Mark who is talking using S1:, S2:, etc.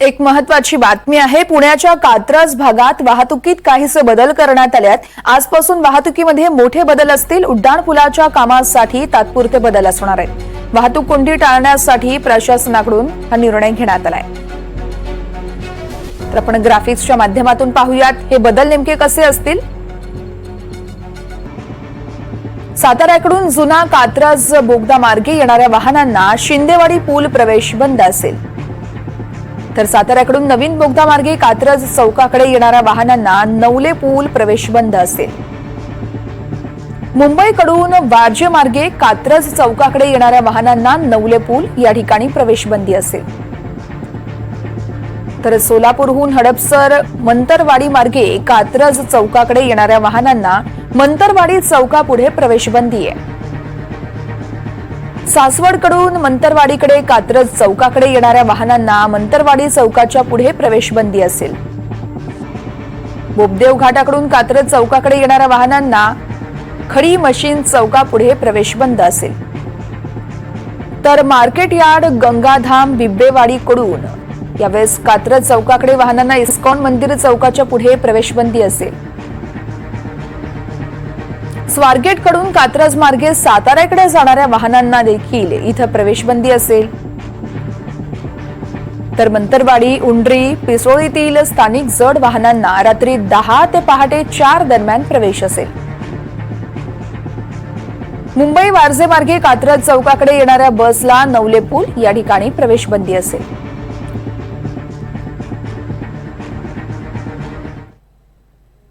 S1: एक महत्वाची बातमी आहे. पुण्याच्या कात्रज भागात वाहतुकीत काहीसे बदल करण्यात आल्यात आजपासून वाहतुकीमध्ये मोठे बदल असतील. उड्डाण पुलाच्या कामासाठी तात्पुरते बदल असणार आहेत. वाहतूक कोंडी टाळण्यासाठी प्रशासनाकडून हा निर्णय घेण्यात आलाय. तर आपण ग्राफिक्सच्या माध्यमातून पाहूयात. हे बदल नेमके कसे असतील? साताऱ्याकडून जुना कात्रज बोगदा मार्गे येणाऱ्या वाहनांना शिंदेवाडी पूल प्रवेश बंद असेल. तर साताऱ्याकडून नवीन बोगदा मार्गे कात्रज चौकाकडे येणाऱ्या वाहनांना नवले पूल प्रवेश बंद असेल मुंबईकडून वारजे मार्गे कात्रज चौकाकडे येणाऱ्या वाहनांना नवले पूल या ठिकाणी प्रवेश बंदी असेल. तर सोलापूरहून हडपसर मंतरवाडी मार्गे कात्रज चौकाकडे येणाऱ्या वाहनांना मंतरवाडी चौकापुढे प्रवेशबंदी आहे. सासवडकडून मंतरवाडीकडे कात्रज चौकाकडे येणाऱ्या वाहनांना मंतरवाडी चौकाच्या पुढे प्रवेशबंदी असेल. बोबदेव घाटाकडून कात्रज चौकाकडे येणाऱ्या वाहनांना खडी मशीन चौकापुढे प्रवेशबंद असेल. तर मार्केट यार्ड गंगाधाम बिब्बेवाडीकडून यावेळेस कात्रज चौकाकडे वाहनांना इस्कॉन मंदिर चौकाच्या पुढे प्रवेशबंदी असेल. स्वारगेटकडून कात्रज मार्गे साताऱ्याकडे जाणाऱ्या वाहनांना देखील इथं प्रवेशबंदी असेल. तर मंतरवाडी उंडरी पिसोळीतील स्थानिक जड वाहनांना रात्री दहा ते पहाटे चार दरम्यान प्रवेश असेल. मुंबई वारजे मार्गे कात्रज चौकाकडे येणाऱ्या बसला नवले पूल या ठिकाणी प्रवेशबंदी असेल.